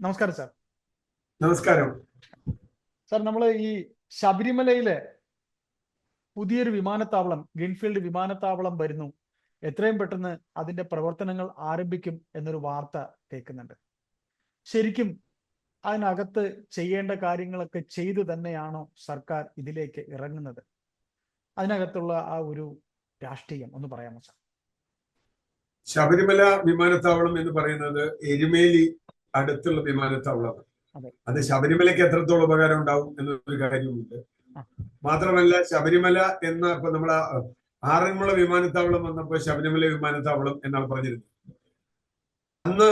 നമസ്കാരം സാർ. നമസ്കാരം. സാർ നമ്മൾ ഈ ശബരിമലയിലെ പുതിയൊരു വിമാനത്താവളം ഗ്രീൻഫീൽഡ് വിമാനത്താവളം വരുന്നു. എത്രയും പെട്ടെന്ന് അതിന്റെ പ്രവർത്തനങ്ങൾ ആരംഭിക്കും എന്നൊരു വാർത്ത കേൾക്കുന്നുണ്ട്. ശരിക്കും അതിനകത്ത് ചെയ്യേണ്ട കാര്യങ്ങളൊക്കെ ചെയ്തു തന്നെയാണോ സർക്കാർ ഇതിലേക്ക് ഇറങ്ങുന്നത്? അതിനകത്തുള്ള ആ ഒരു രാഷ്ട്രീയം ഒന്ന് പറയാമോ സാർ? ശബരിമല വിമാനത്താവളം എന്ന് പറയുന്നത് എരുമേലി അടുത്തുള്ള വിമാനത്താവളമാണ്. അതെ. ശബരിമലയ്ക്ക് എത്രത്തോളം ഉപകാരം ഉണ്ടാവും എന്നൊരു കാര്യമുണ്ട്. മാത്രമല്ല ശബരിമല എന്ന ഇപ്പൊ നമ്മളെ ആറന്മുള വിമാനത്താവളം വന്നപ്പോൾ ശബരിമല വിമാനത്താവളം എന്നാണ് പറഞ്ഞിരുന്നത്. അന്ന്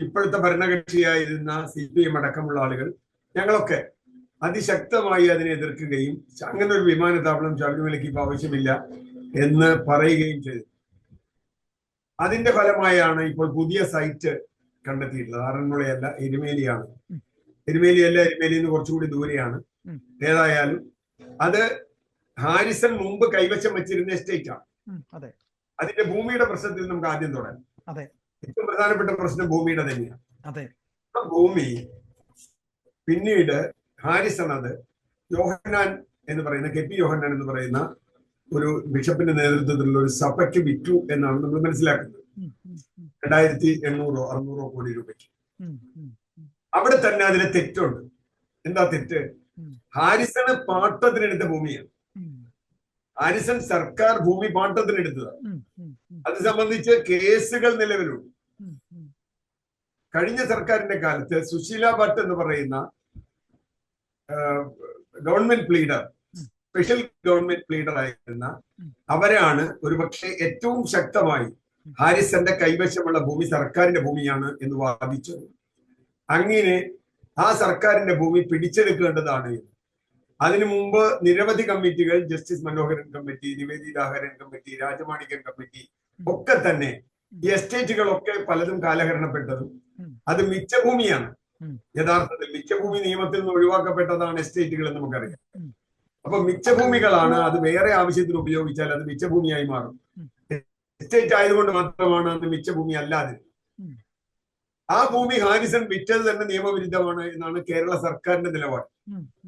ഇപ്പോഴത്തെ ഭരണകക്ഷിയായിരുന്ന സി പി എം അടക്കമുള്ള ആളുകൾ ഞങ്ങളൊക്കെ അതിശക്തമായി അതിനെ എതിർക്കുകയും അങ്ങനെ ഒരു വിമാനത്താവളം ശബരിമലയ്ക്ക് ഇപ്പൊ ആവശ്യമില്ല എന്ന് പറയുകയും ചെയ്തു. അതിന്റെ ഫലമായാണ് ഇപ്പോൾ പുതിയ സൈറ്റ് കണ്ടെത്തിയിട്ടുള്ളത്. ആറന്മുളയല്ല എരുമേലിയാണ്. എരുമേലിയല്ല എരുമേലിയിൽ നിന്ന് കുറച്ചുകൂടി ദൂരെയാണ്. ഏതായാലും അത് ഹാരിസൺ മുമ്പ് കൈവശം വെച്ചിരുന്ന എസ്റ്റേറ്റ്. ആണ് അതെ. അതിന്റെ ഭൂമിയുടെ പ്രശ്നത്തിൽ നമുക്ക് ആദ്യം തുടരാം അതെ. ഏറ്റവും പ്രധാനപ്പെട്ട പ്രശ്നം ഭൂമിയുടെ തന്നെയാണ് ആ ഭൂമി പിന്നീട് ഹാരിസൺ അത് യോഹന്നാൻ എന്ന് പറയുന്ന കെ പി യോഹന്നാൻ എന്ന് പറയുന്ന ഒരു ബിഷപ്പിന്റെ നേതൃത്വത്തിലുള്ള ഒരു സഭയ്ക്ക് വിറ്റു എന്നാണ് നമ്മൾ മനസ്സിലാക്കുന്നത്. രണ്ടായിരത്തി എണ്ണൂറോ അറുന്നൂറോ കോടി രൂപയ്ക്ക്. അവിടെ തന്നെ അതിലെ തെറ്റുണ്ട്. എന്താ തെറ്റ്. ഹാരിസണ് പാട്ടത്തിനെടുത്ത ഭൂമിയാണ്. ഹാരിസൺ സർക്കാർ ഭൂമി പാട്ടത്തിനെടുത്തതാണ്. അത് സംബന്ധിച്ച് കേസുകൾ നിലവിലുണ്ട്. കഴിഞ്ഞ സർക്കാരിന്റെ കാലത്ത് സുശീല ഭട്ട് എന്ന് പറയുന്ന government leader special government leader ആയിരുന്ന അവരാണ് ഒരുപക്ഷെ ഏറ്റവും ശക്തമായി ഹാരിസന്റെ കൈവശമുള്ള ഭൂമി സർക്കാരിന്റെ ഭൂമിയാണ് എന്ന് വാദിച്ചത്. അങ്ങനെ ആ സർക്കാരിന്റെ ഭൂമി പിടിച്ചെടുക്കേണ്ടതാണ്. അതിനു മുമ്പ് നിരവധി കമ്മിറ്റികൾ justice Manoharan committee Nivedita Haran committee Rajamanickam committee ഒക്കെ തന്നെ എസ്റ്റേറ്റുകളൊക്കെ പലതും കാലഹരണപ്പെട്ടതും. അത് മിച്ചഭൂമിയാണ് യഥാർത്ഥത്തിൽ മിച്ചഭൂമി നിയമത്തിൽ നിന്ന് ഒഴിവാക്കപ്പെട്ടതാണ് എസ്റ്റേറ്റുകൾ എന്ന് നമുക്കറിയാം അപ്പൊ മിച്ചഭൂമികളാണ് അത് വേറെ ആവശ്യത്തിന് ഉപയോഗിച്ചാൽ അത് മിച്ചഭൂമിയായി മാറും. എസ്റ്റേറ്റ് ആയതുകൊണ്ട് മാത്രമാണ് അന്ന് മിച്ച ഭൂമി അല്ലാതെ. ആ ഭൂമി ഹാരിസൺ വിറ്റത് തന്നെ നിയമവിരുദ്ധമാണ് എന്നാണ് കേരള സർക്കാരിന്റെ നിലപാട്.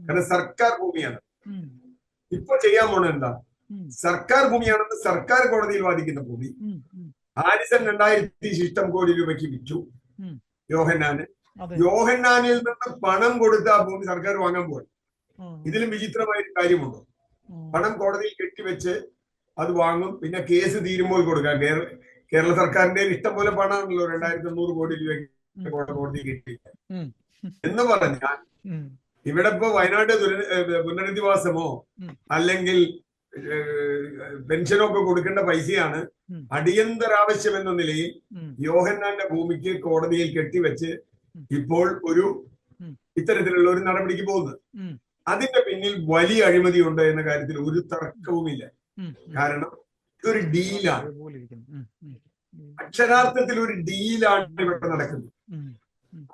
കാരണം സർക്കാർ ഭൂമിയാണ്. ഇപ്പൊ ചെയ്യാൻ പോണ എന്താ? സർക്കാർ ഭൂമിയാണെന്ന് സർക്കാർ കോടതിയിൽ വാദിക്കുന്ന ഭൂമി. ഹാരിസൺ രണ്ടായിരത്തി ശിഷ്ടം കോടി രൂപയ്ക്ക് വിറ്റു. യോഹന്നാന്. യോഹന്നാനിൽ നിന്ന് പണം കൊടുത്ത ആ ഭൂമി സർക്കാർ വാങ്ങാൻ പോയി. ഇതിലും വിചിത്രമായ കാര്യമുണ്ടോ. പണം കോടതിയിൽ കെട്ടിവെച്ച് അത് വാങ്ങും. പിന്നെ കേസ് തീരുമ്പോൾ കൊടുക്കാം. കേരള കേരള സർക്കാരിന്റെ ഇഷ്ടം പോലെ പണമാണല്ലോ രണ്ടായിരത്തി അഞ്ഞൂറ് കോടി രൂപ കോടതി കിട്ടി എന്ന് പറഞ്ഞാൽ ഇവിടെ ഇപ്പൊ വയനാട് പുനരധിവാസമോ അല്ലെങ്കിൽ പെൻഷനോ ഒക്കെ കൊടുക്കേണ്ട പൈസയാണ്. അടിയന്തരാവശ്യം എന്ന നിലയിൽ യോഹന്നാന്റെ ഭൂമിക്ക് കോടതിയിൽ കെട്ടിവെച്ച്. ഇപ്പോൾ ഒരു ഇത്തരത്തിലുള്ള ഒരു നടപടിക്ക് പോകുന്നത്. അതിന്റെ പിന്നിൽ വലിയ അഴിമതി ഉണ്ട് എന്ന കാര്യത്തിൽ ഒരു തർക്കവുമില്ല. കാരണം ഇതൊരു ഡീലാണ് അക്ഷരാർത്ഥത്തിൽ ഒരു ഡീലാണ് ഇവിടെ നടക്കുന്നത്.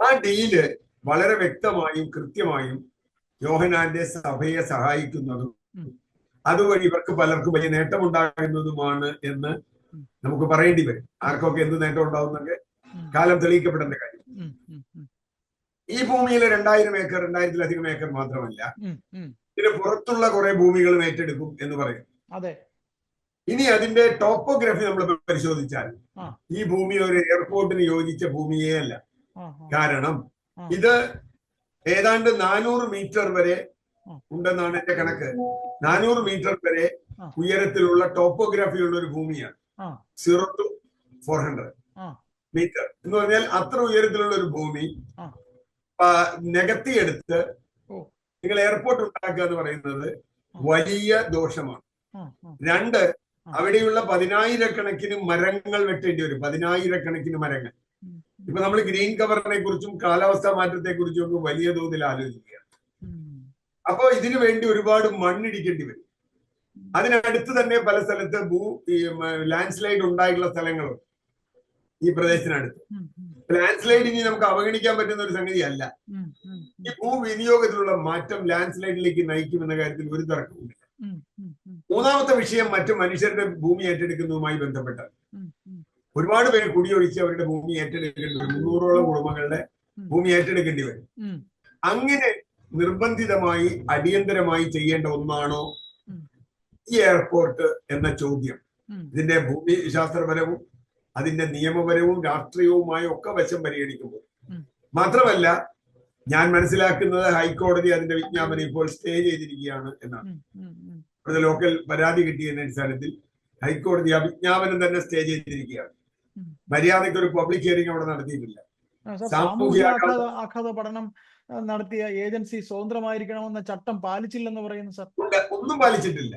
ആ ഡീൽ വളരെ വ്യക്തമായും കൃത്യമായും യോഹനാന്റെ സഭയെ സഹായിക്കുന്നതും അതുവഴി ഇവർക്ക് പലർക്കും വലിയ നേട്ടമുണ്ടാകുന്നതുമാണ് എന്ന് നമുക്ക് പറയേണ്ടി വരും. ആർക്കൊക്കെ എന്ത് നേട്ടം ഉണ്ടാവുന്നൊക്കെ കാലം തെളിയിക്കപ്പെടേണ്ട കാര്യം. ഈ ഭൂമിയിലെ രണ്ടായിരം ഏക്കർ രണ്ടായിരത്തിലധികം ഏക്കർ മാത്രമല്ല. ഇതിന് പുറത്തുള്ള കുറെ ഭൂമികളും ഏറ്റെടുക്കും എന്ന് പറയും. അതെ. ഇനി അതിന്റെ ടോപ്പോഗ്രഫി നമ്മൾ പരിശോധിച്ചാൽ ഈ ഭൂമി ഒരു എയർപോർട്ടിന് യോജിച്ച ഭൂമിയേ അല്ല. കാരണം ഇത് ഏതാണ്ട് നാനൂറ് മീറ്റർ വരെ ഉണ്ടെന്നാണ് എന്റെ കണക്ക്. നാനൂറ് മീറ്റർ വരെ ഉയരത്തിലുള്ള ടോപ്പോഗ്രാഫി ഉള്ള ഒരു ഭൂമിയാണ്. Zero to four hundred metre. എന്ന് പറഞ്ഞാൽ അത്ര ഉയരത്തിലുള്ള ഒരു ഭൂമി നികത്തിയെടുത്ത് നിങ്ങൾ എയർപോർട്ട് ഉണ്ടാക്കുക എന്ന് പറയുന്നത് വലിയ ദോഷമാണ്. രണ്ട്. അവിടെയുള്ള പതിനായിരക്കണക്കിന് മരങ്ങൾ വെട്ടേണ്ടി വരും. പതിനായിരക്കണക്കിന് മരങ്ങൾ. ഇപ്പൊ നമ്മൾ ഗ്രീൻ കവറിനെ കുറിച്ചും കാലാവസ്ഥാ മാറ്റത്തെ കുറിച്ചും ഒക്കെ വലിയ തോതിൽ ആലോചിക്കുകയാണ്. അപ്പൊ ഇതിനു വേണ്ടി ഒരുപാട് മണ്ണിടിക്കേണ്ടി വരും. അതിനടുത്ത് തന്നെ പല സ്ഥലത്ത് ഭൂ ലാൻഡ് സ്ലൈഡ് ഉണ്ടായിട്ടുള്ള സ്ഥലങ്ങളുണ്ട് ഈ പ്രദേശത്തിനടുത്ത്. ലാൻഡ് സ്ലൈഡ് ഇനി നമുക്ക് അവഗണിക്കാൻ പറ്റുന്ന ഒരു സംഗതി അല്ല. ഈ ഭൂവിനിയോഗത്തിലുള്ള മാറ്റം ലാൻഡ് സ്ലൈഡിലേക്ക് നയിക്കുമെന്ന കാര്യത്തിൽ ഒരു തർക്കവുമില്ല. മൂന്നാമത്തെ വിഷയം മറ്റു മനുഷ്യരുടെ ഭൂമി ഏറ്റെടുക്കുന്നതുമായി ബന്ധപ്പെട്ട ഒരുപാട് പേര് കുടിയൊഴിച്ച് അവരുടെ ഭൂമി ഏറ്റെടുക്കേണ്ടി വരും. മുന്നൂറോളം കുടുംബങ്ങളുടെ ഭൂമി ഏറ്റെടുക്കേണ്ടി വരും. അങ്ങനെ നിർബന്ധിതമായി അടിയന്തരമായി ചെയ്യേണ്ട ഒന്നാണോ ഈ എയർപോർട്ട് എന്ന ചോദ്യം. ഇതിന്റെ ഭൂമി ശാസ്ത്രപരവും അതിന്റെ നിയമപരവും രാഷ്ട്രീയവുമായ ഒക്കെ വശം പരിഗണിക്കുമ്പോൾ. മാത്രമല്ല ഞാൻ മനസ്സിലാക്കുന്നത് ഹൈക്കോടതി അതിന്റെ വിജ്ഞാപനം ഇപ്പോൾ സ്റ്റേ ചെയ്തിരിക്കുകയാണ് എന്നാണ്. ഇവിടുത്തെ ലോക്കൽ പരാതി കിട്ടിയതിന്റെ അടിസ്ഥാനത്തിൽ ഹൈക്കോടതി അഭിജ്ഞാപനം തന്നെ സ്റ്റേ ചെയ്തിരിക്കുകയാണ്. മര്യാദയ്ക്ക് ഒരു പബ്ലിക് ഹിയറിംഗ് അവിടെ നടത്തിയിട്ടില്ല. സാമൂഹ്യ ആഘാത പഠനം നടത്തിയ ഏജൻസി സ്വതന്ത്രമായിരിക്കണമെന്ന ചട്ടം പാലിച്ചില്ലെന്ന് പറയുന്നു സർ. ഒന്നും പാലിച്ചിട്ടില്ല.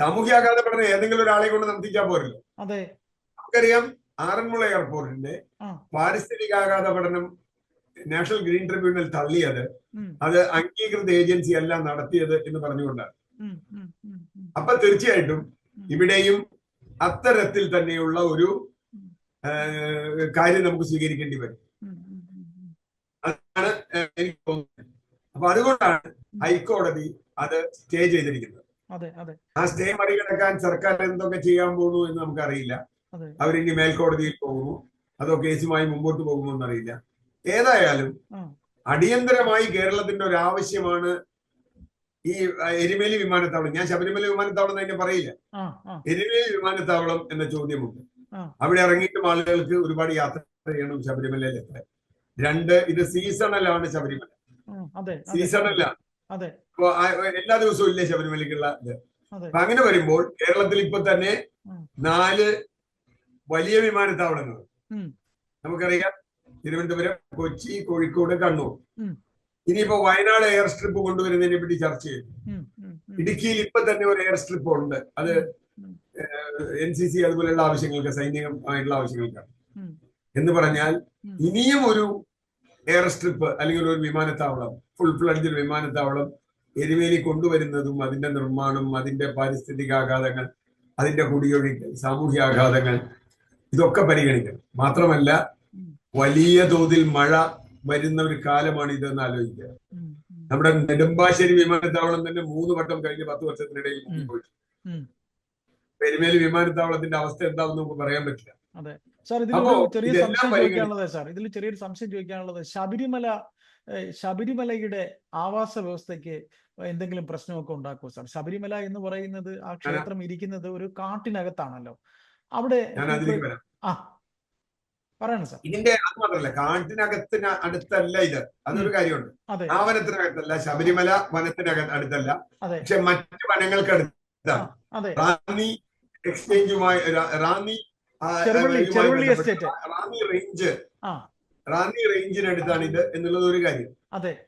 സാമൂഹ്യാഘാത പഠനം ഏതെങ്കിലും ഒരാളെ കൊണ്ട് നടത്തിക്കാൻ പോരല്ലോ. അതെ. നമുക്കറിയാം ആറന്മുള എയർപോർട്ടിന്റെ പാരിസ്ഥിതിക ആഘാത പഠനം നാഷണൽ ഗ്രീൻ ട്രിബ്യൂണൽ തള്ളിയത്. അത് അംഗീകൃത ഏജൻസി അല്ല നടത്തിയത് എന്ന് പറഞ്ഞുകൊണ്ടാണ്. അപ്പൊ തീർച്ചയായിട്ടും ഇവിടെയും അത്തരത്തിൽ തന്നെയുള്ള ഒരു കാര്യം നമുക്ക് സ്വീകരിക്കേണ്ടി വരും. അതാണ് എനിക്ക് തോന്നുന്നത്. അപ്പൊ അതുകൊണ്ടാണ് ഹൈക്കോടതി അത് സ്റ്റേ ചെയ്തിരിക്കുന്നത്. ആ സ്റ്റേ മറികടക്കാൻ സർക്കാർ എന്തൊക്കെ ചെയ്യാൻ പോകുന്നു എന്ന് നമുക്കറിയില്ല. അവരിനി മേൽക്കോടതിയിൽ പോകുമോ? അതോ കേസുമായി മുമ്പോട്ട് പോകുമോ എന്നറിയില്ല. ഏതായാലും അടിയന്തരമായി കേരളത്തിന്റെ ഒരു ആവശ്യമാണ് ഈ എരുമേലി വിമാനത്താവളം. ഞാൻ ശബരിമല വിമാനത്താവളം എന്ന് തന്നെ പറയില്ല. എരുമേലി വിമാനത്താവളം എന്ന ചോദ്യമുണ്ട്. അവിടെ ഇറങ്ങിയിട്ടും ആളുകൾക്ക് ഒരുപാട് യാത്ര ചെയ്യണം ശബരിമലയിൽ എത്താൻ. രണ്ട് ഇത് സീസണലാണ് ശബരിമല. സീസണലാണ് അപ്പൊ എല്ലാ ദിവസവും ഇല്ലേ ശബരിമലയ്ക്കുള്ള ഇത്? അപ്പൊ അങ്ങനെ വരുമ്പോൾ കേരളത്തിൽ ഇപ്പൊ തന്നെ നാല് വലിയ വിമാനത്താവളങ്ങൾ. നമുക്കറിയാം തിരുവനന്തപുരം കൊച്ചി കോഴിക്കോട് കണ്ണൂർ. ഇനിയിപ്പോ വയനാട് എയർ സ്ട്രിപ്പ് കൊണ്ടുവരുന്നതിനെ പറ്റി ചർച്ച ചെയ്തു. ഇടുക്കിയിൽ ഇപ്പൊ തന്നെ ഒരു എയർ സ്ട്രിപ്പ് ഉണ്ട് അത്. എൻ സി സി അതുപോലെയുള്ള ആവശ്യങ്ങൾക്ക് സൈനികമായിട്ടുള്ള ആവശ്യങ്ങൾക്കാണ് എന്ന് പറഞ്ഞാൽ. ഇനിയും ഒരു എയർ സ്ട്രിപ്പ് അല്ലെങ്കിൽ ഒരു വിമാനത്താവളം ഫുൾ ഫ്ലഡ്ജ് വിമാനത്താവളം എരുമേലി കൊണ്ടുവരുന്നതും അതിന്റെ നിർമ്മാണം അതിന്റെ പാരിസ്ഥിതിക ആഘാതങ്ങൾ അതിന്റെ കുടിയൊഴുക്കൽ സാമൂഹ്യാഘാതങ്ങൾ ഇതൊക്കെ പരിഗണിക്കണം മാത്രമല്ല വലിയ തോതിൽ മഴ വരുന്ന ഒരു കാലമാണ് ഇതെന്ന് ആലോചിക്കുക. നമ്മുടെ നെടുമ്പാശ്ശേരി വിമാനത്താവളം തന്നെ മൂന്ന് വട്ടം കഴിഞ്ഞ പത്ത് വർഷത്തിനിടയിൽ ഉം. പെരുമേലി വിമാനത്താവളത്തിന്റെ അവസ്ഥ എന്താണെന്ന് നമുക്ക് പറയാൻ പറ്റില്ല. സാർ ഇതിൽ ചെറിയ സംശയം ചോദിക്കാനുള്ളത് സാർ ഇതിൽ ചെറിയൊരു സംശയം ചോദിക്കാനുള്ളത് ശബരിമല ശബരിമലയുടെ ആവാസ വ്യവസ്ഥയ്ക്ക് എന്തെങ്കിലും പ്രശ്നമൊക്കെ ഉണ്ടാക്കുമോ സാർ? ശബരിമല എന്ന് പറയുന്നത് ആ ക്ഷേത്രം ഇരിക്കുന്നത് ഒരു കാട്ടിനകത്താണല്ലോ. അവിടെ ആ പറയണം സാർ. ഇതിന്റെ അത് മാത്രമല്ല കാട്ടിനകത്തിന് അടുത്തല്ല ഇത്. അതൊരു കാര്യമുണ്ട്. ആ വനത്തിനകത്തല്ല ശബരിമല വനത്തിനകത്ത് അടുത്തല്ല. പക്ഷെ മറ്റു വനങ്ങൾക്ക് അടുത്താണ്. റാന്നി എക്സ്ചേഞ്ചുമായി റാന്നി റാന്നി റേഞ്ച്. റാന്നി റേഞ്ചിനടുത്താണ് ഇത് എന്നുള്ളത് ഒരു കാര്യം.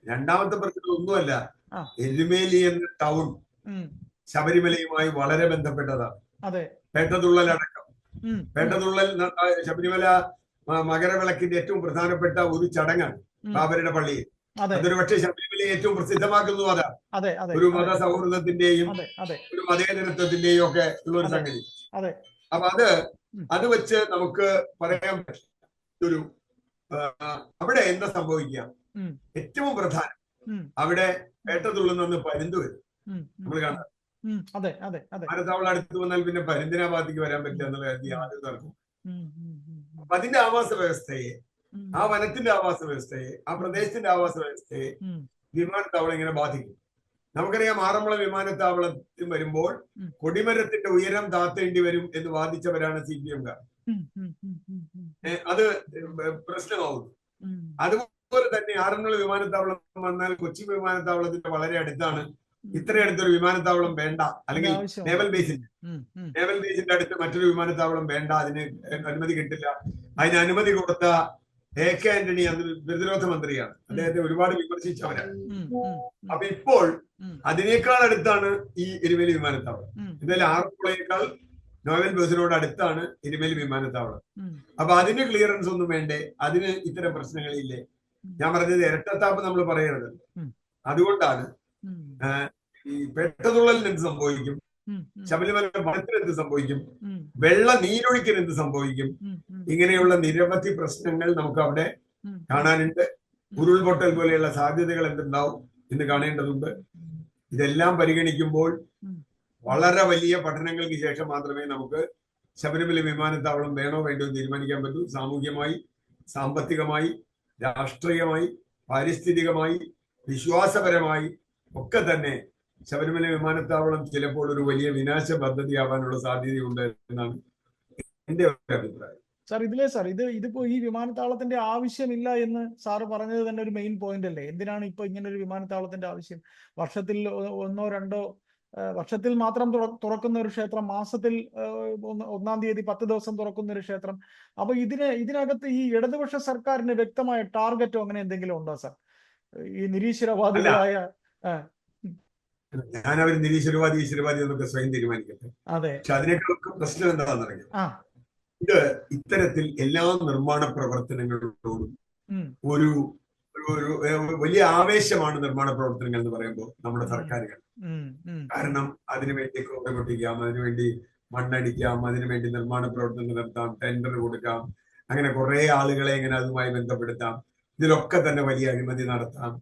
രണ്ടാമത്തെ പ്രശ്നം ഒന്നുമല്ല. എരുമേലി എന്ന ടൗൺ ശബരിമലയുമായി വളരെ ബന്ധപ്പെട്ടതാണ്. അതെ. പേട്ടതുള്ളലടക്കം. ഉം, പേട്ടതുള്ളൽ ശബരിമല മകരവിളക്കിന്റെ ഏറ്റവും പ്രധാനപ്പെട്ട ഒരു ചടങ്ങാണ് ബാബരുടെ പള്ളിയിൽ. അതെ. അതൊരു പക്ഷേ ശബരിമലയെ ഏറ്റവും പ്രസിദ്ധമാക്കുന്നു അതാ. ഒരു മത സൗഹൃദത്തിന്റെയും ഒരു മതേതരത്വത്തിന്റെയും ഒക്കെ ഉള്ള ഒരു സംഗതി. അപ്പൊ അത് അത് വെച്ച് നമുക്ക് പറയാൻ ഒരു അവിടെ എന്താ സംഭവിക്കുക? ഏറ്റവും പ്രധാനം അവിടെ പേട്ടതുള്ളിൽ നിന്ന് പരുന്ത് വരും. നമ്മൾ കാണാം വിമാനത്താവളം അടുത്ത് വന്നാൽ പിന്നെ പരിന്തിനാ ഭാഗത്തേക്ക് വരാൻ പറ്റില്ല എന്നുള്ള കാര്യത്തിൽ ആദ്യം അപ്പൊ അതിന്റെ ആവാസ വ്യവസ്ഥയെ ആ വനത്തിന്റെ ആവാസ വ്യവസ്ഥയെ ആ പ്രദേശത്തിന്റെ ആവാസ വ്യവസ്ഥയെ വിമാനത്താവളം ഇങ്ങനെ ബാധിക്കും. നമുക്കറിയാം ആറന്മുള വിമാനത്താവളത്തിൽ വരുമ്പോൾ കൊടിമരത്തിന്റെ ഉയരം താത്തേണ്ടി വരും എന്ന് വാദിച്ചവരാണ് സി പി എംകാർ അത് പ്രശ്നമാവുന്നു. അതുപോലെ തന്നെ ആറന്മുള വിമാനത്താവളം വന്നാൽ കൊച്ചി വിമാനത്താവളത്തിന്റെ വളരെ അടുത്താണ് ഇത്ര അടുത്തൊരു വിമാനത്താവളം വേണ്ട. അല്ലെങ്കിൽ. നേവൽ ബേസിന്റെ നേവൽ ബേസിന്റെ അടുത്ത് മറ്റൊരു വിമാനത്താവളം വേണ്ട. അതിന് അനുമതി കിട്ടില്ല. അതിന് അനുമതി കൊടുത്ത എ കെ ആന്റണി അന്ന് പ്രതിരോധ മന്ത്രിയാണ്. അദ്ദേഹത്തെ ഒരുപാട് വിമർശിച്ചവരാണ്. അപ്പൊ ഇപ്പോൾ അതിനേക്കാൾ അടുത്താണ് ഈ എരുമേലി വിമാനത്താവളം. എന്തായാലും ആറന്മുളയേക്കാൾ നോവൽ ബേസിനോട് അടുത്താണ് എരുമേലി വിമാനത്താവളം. അപ്പൊ അതിന് ക്ലിയറൻസ് ഒന്നും വേണ്ടേ? അതിന് ഇത്തരം പ്രശ്നങ്ങളില്ലേ? ഞാൻ പറഞ്ഞത് ഇരട്ടത്താപ്പ് നമ്മൾ പറയരുത്. അതുകൊണ്ടാണ് ഈ പെട്ടതുള്ളലിന് എന്ത് സംഭവിക്കും? ശബരിമല വനത്തിന് എന്ത് സംഭവിക്കും? വെള്ള നീരൊഴുക്കിന് എന്ത് സംഭവിക്കും? ഇങ്ങനെയുള്ള നിരവധി പ്രശ്നങ്ങൾ നമുക്ക് അവിടെ കാണാനുണ്ട്. ഉരുൾപൊട്ടൽ പോലെയുള്ള സാധ്യതകൾ എന്തുണ്ടാവും എന്ന് കാണേണ്ടതുണ്ട്. ഇതെല്ലാം പരിഗണിക്കുമ്പോൾ വളരെ വലിയ പഠനങ്ങൾക്ക് ശേഷം മാത്രമേ നമുക്ക് ശബരിമല വിമാനത്താവളം വേണോ വേണ്ടോ എന്ന് തീരുമാനിക്കാൻ പറ്റൂ. സാമൂഹ്യമായി സാമ്പത്തികമായി രാഷ്ട്രീയമായി പാരിസ്ഥിതികമായി വിശ്വാസപരമായി ഒക്കെ തന്നെ ശബരിമല വിമാനത്താവളം ചിലപ്പോൾ ഒരു വലിയ വിനാശ പദ്ധതിയാവാനുള്ള സാധ്യതയുണ്ട് എന്നാണ് എന്റെ അഭിപ്രായം. സാർ ഇതിലേ സാർ ഇത് ഇതിപ്പോ ഈ വിമാനത്താവളത്തിന്റെ ആവശ്യമില്ല എന്ന് സാറ് പറഞ്ഞത് തന്നെ ഒരു മെയിൻ പോയിന്റ് അല്ലേ? എന്തിനാണ് ഇപ്പൊ ഇങ്ങനെ ഒരു വിമാനത്താവളത്തിന്റെ ആവശ്യം? വർഷത്തിൽ ഒന്നോ രണ്ടോ വർഷത്തിൽ മാത്രം തുറക്കുന്ന ഒരു ക്ഷേത്രം മാസത്തിൽ ഒന്നാം തീയതി പത്ത് ദിവസം തുറക്കുന്ന ഒരു ക്ഷേത്രം. അപ്പൊ ഇതിന് ഇതിനകത്ത് ഈ ഇടതുപക്ഷ സർക്കാരിന് വ്യക്തമായ ടാർഗറ്റോ അങ്ങനെ എന്തെങ്കിലും ഉണ്ടോ സാർ ഈ നിരീശ്വരവാദികളായ ഞാൻ അവർ നിരീശ്വരവാദി ഈശ്വരവാദി എന്നൊക്കെ സ്വയം തീരുമാനിക്കട്ടെ. പക്ഷെ അതിനേക്കാളൊക്കെ പ്രശ്നം എന്താണെന്ന് അറിയാം ഇത് ഇത്തരത്തിൽ എല്ലാ നിർമ്മാണ പ്രവർത്തനങ്ങളോടും ഒരു ഒരു വലിയ ആവേശമാണ് നിർമ്മാണ പ്രവർത്തനങ്ങൾ എന്ന് പറയുമ്പോൾ നമ്മുടെ. സർക്കാരുകൾ. കാരണം അതിനുവേണ്ടി കോട പൊട്ടിക്കാം അതിനുവേണ്ടി മണ്ണടിക്കാം അതിനുവേണ്ടി നിർമ്മാണ പ്രവർത്തനങ്ങൾ നടത്താം ടെൻഡർ കൊടുക്കാം അങ്ങനെ കുറെ ആളുകളെ ഇങ്ങനെ അതുമായി ബന്ധപ്പെടുത്താം ഇതിലൊക്കെ തന്നെ വലിയ അഴിമതി നടത്താം.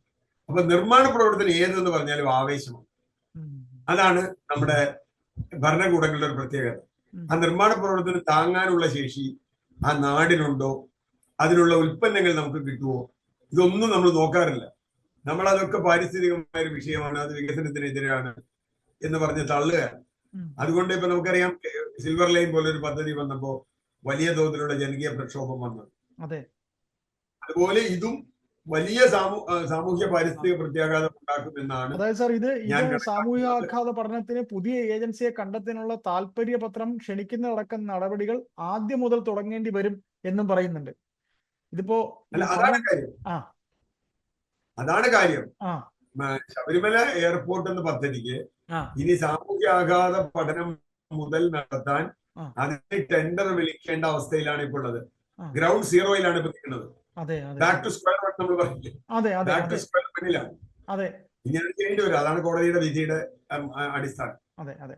അപ്പൊ നിർമ്മാണ പ്രവർത്തനം ഏതെന്ന് പറഞ്ഞാലും ആവേശമാണ്. അതാണ് നമ്മുടെ ഭരണകൂടങ്ങളുടെ ഒരു പ്രത്യേകത. ആ നിർമ്മാണ പ്രവർത്തനം താങ്ങാനുള്ള ശേഷി ആ നാടിനുണ്ടോ? അതിനുള്ള ഉൽപ്പന്നങ്ങൾ നമുക്ക് കിട്ടുമോ ഇതൊന്നും നമ്മൾ നോക്കാറില്ല. നമ്മൾ അതൊക്കെ പാരിസ്ഥിതികമായ ഒരു വിഷയമാണ് അത് വികസനത്തിനെതിരെയാണ് എന്ന് പറഞ്ഞ് തള്ളുകയാണ്. അതുകൊണ്ട് ഇപ്പൊ നമുക്കറിയാം സിൽവർ ലൈൻ പോലെ ഒരു പദ്ധതി വന്നപ്പോ വലിയ തോതിലുള്ള ജനകീയ പ്രക്ഷോഭം വന്നത് അതെ. അതുപോലെ ഇതും വലിയ സാമൂഹ്യ പാരിസ്ഥിതിക പ്രത്യാഘാതം ഉണ്ടാക്കുമെന്നാണ് അതായത് സാർ ഇത് ഇത് സാമൂഹിക ആഘാത പഠനത്തിന് പുതിയ ഏജൻസിയെ കണ്ടെത്താനുള്ള താല്പര്യപത്രം ക്ഷണിക്കുന്നതടക്കം നടപടികൾ ആദ്യം മുതൽ തുടങ്ങേണ്ടി വരും എന്നും പറയുന്നുണ്ട്. ഇതിപ്പോ അതാണ് കാര്യം. ആ. അതാണ് കാര്യം. ശബരിമല എയർപോർട്ട് എന്ന പദ്ധതിക്ക് ഇനി സാമൂഹ്യ ആഘാത പഠനം മുതൽ നടത്താൻ. അതിന് ടെൻഡർ വിളിക്കേണ്ട അവസ്ഥയിലാണ് ഇപ്പോൾ ഉള്ളത്. ഗ്രൗണ്ട് സീറോയിലാണ് ഇപ്പൊ നിൽക്കുന്നത്. ബാക്ക് ടു സ്ക്വയർ വൺ നമ്മൾ ബാക്ക് ടു സ്ക്വയർ വണ്ണിലാണ് ചെയ്യേണ്ടി വരും. അതാണ് കോടതിയുടെ വിധിയുടെ അടിസ്ഥാനം. അതെ അതെ.